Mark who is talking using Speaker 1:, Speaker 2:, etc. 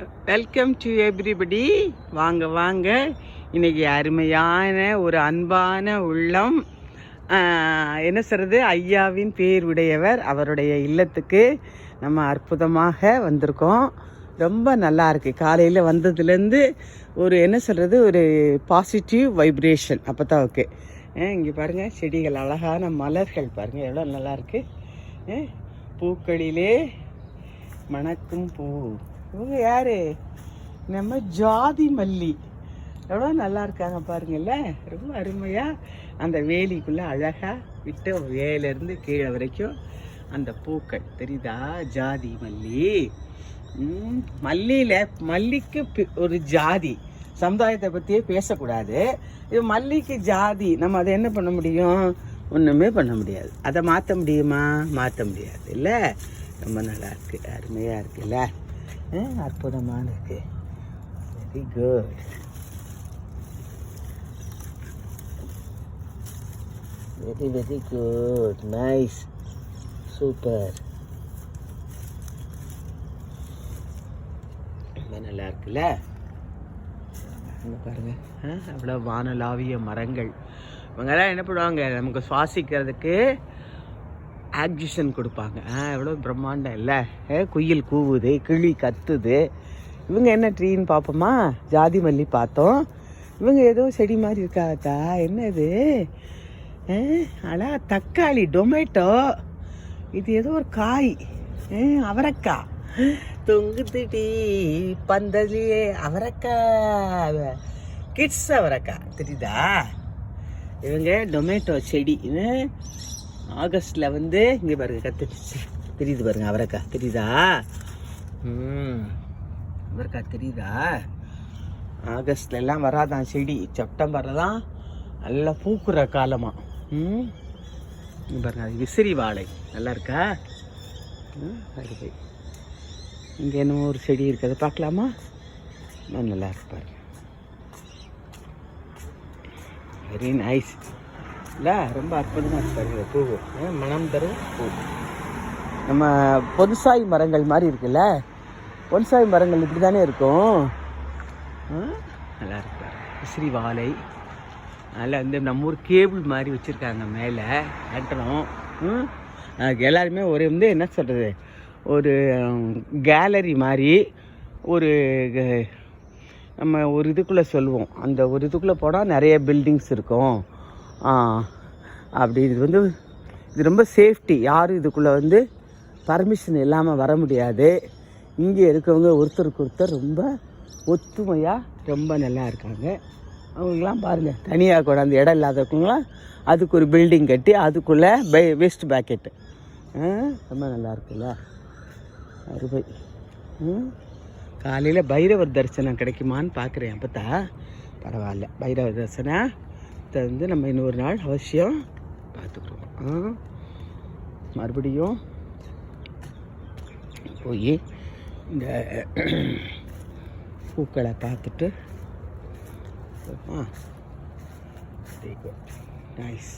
Speaker 1: Welcome to everybody வாங்க வாங்க. இன்னைக்கு அருமையான ஒரு அன்பான உள்ளம். என்ன சொல்கிறது ஐயாவின் பேர் உடையவர் அவருடைய இல்லத்துக்கு நம்ம அற்புதமாக வந்திருக்கோம். ரொம்ப நல்லா இருக்கு. காலையில் வந்ததுலேருந்து ஒரு என்ன சொல்கிறது ஒரு பாசிட்டிவ் வைப்ரேஷன் அப்போ தான் ஓகே இங்கே பாருங்கள் செடிகள் அழகான மலர்கள் பாருங்கள் எவ்வளோ நல்லாயிருக்கு பூக்களிலே மணக்கும் பூ. இவங்க யாரு? நம்ம ஜாதி மல்லி. எவ்வளோ நல்லா இருக்காங்க பாருங்கல்ல ரொம்ப அருமையா. அந்த வேலிக்குள்ள அழகா விட்டு வேலேருந்து கீழே வரைக்கும் அந்த பூக்கள். தெரியுதா? ஜாதி மல்லி. ம், மல்லிக்கு பி- ஒரு ஜாதி. சமுதாயத்தை பற்றியே பேசக்கூடாது. இது மல்லிக்கு ஜாதி. நம்ம அதை என்ன பண்ண முடியும்? ஒன்றுமே பண்ண முடியாது. அதை மாற்ற முடியுமா? மாற்ற முடியாது. இல்லை? ரொம்ப நல்லா இருக்குது அருமையாக இருக்குல்ல? ஆ, அற்புதமான இருக்கு. Very good very very good nice super ரொம்ப நல்லா இருக்குல்ல? இங்க பாருங்க. அவ்வளோ வானலாவிய மரங்கள். இவங்கெல்லாம் என்ன பண்ணுவாங்க? நமக்கு சுவாசிக்கிறதுக்கு ஆக்சிஜன் கொடுப்பாங்க. ஆ எவ்வளோ பிரம்மாண்டம் இல்லை. ஏ, குயில் கூவுது கிளி கத்துது. இவங்க என்ன ட்ரீன்னு பார்ப்போமா ஜாதி மல்லி பார்த்தோம். இவங்க ஏதோ செடி மாதிரி இருக்காதா? என்னது? அடா தக்காளி டொமேட்டோ. இது ஏதோ ஒரு காய். அவரக்காய் அவரைக்காய். தொங்குதுடி பந்தலியே அவரக்காய். கிட்ஸ் அவரக்காய். தெரியுதா? இவங்க டொமேட்டோ செடி. ஆகஸ்ட்ல வந்து இங்க பாருங்க கத்துச்சு தெரியுது பாருங்க அவரைக்காய் தெரியுதா? ம். அவரைக்காய் தெரியுதா? ஆகஸ்ட்ல எல்லாம் வராதான் செடி? செப்டம்பர்ல தான் நல்லா பூக்குற காலமா. ம்? பாருங்க அது விசிறி வாழை. நல்லா இருக்கா? ம், அருமை இங்கே என்னமோ ஒரு செடி இருக்குது அதை பார்க்கலாமா? நல்லா இருக்கு பாருங்க. வெரி நைஸ் இல்லை ரொம்ப அற்புதமாக இருக்கு பாருங்க பூ. ஏன் மனம் தரும் பூ. நம்ம பொன்சாய் மரங்கள் மாதிரி இருக்குல்ல? பொன்சாய் மரங்கள் இப்படி தானே இருக்கும் நல்லா இருக்கு விசிறி வாழை. அதில் வந்து நம்ம ஊர் கேபிள் மாதிரி வச்சுருக்காங்க மேலே கட்டணும் ம், அதுக்கு எல்லாருமே ஒரு வந்து என்ன சொல்கிறது ஒரு கேலரி மாதிரி ஒரு நம்ம ஒரு இதுக்குள்ளே சொல்லுவோம். அந்த ஒரு இதுக்குள்ளே போனால் நிறைய பில்டிங்ஸ் இருக்கும். அப்படி. இது வந்து இது ரொம்ப சேஃப்டி யாரும் இதுக்குள்ளே வந்து பர்மிஷன் இல்லாமல் வர முடியாது. இங்கே இருக்கவங்க ஒருத்தருக்கு ஒருத்தர் ரொம்ப ஒத்துமையாக ரொம்ப நல்லா இருக்காங்க. அவங்களாம் பாருங்கள் தனியாக கூட அந்த இடம் இல்லாதவங்களாம் அதுக்கு ஒரு பில்டிங் கட்டி அதுக்குள்ளே பை வேஸ்ட் பேக்கெட்டு ரொம்ப நல்லா இருக்குல்ல. அறுபை காலையில் பைரவர் தரிசனம் கிடைக்குமான்னு பார்க்குறேன் அப்போ தான் பரவாயில்ல. பைரவர் தரிசனத்தை வந்து நம்ம இன்னொரு நாள் அவசியம் பார்த்துக்குறோம். மறுபடியும் போய் இந்த பூக்களை பார்த்துட்டு நைஸ்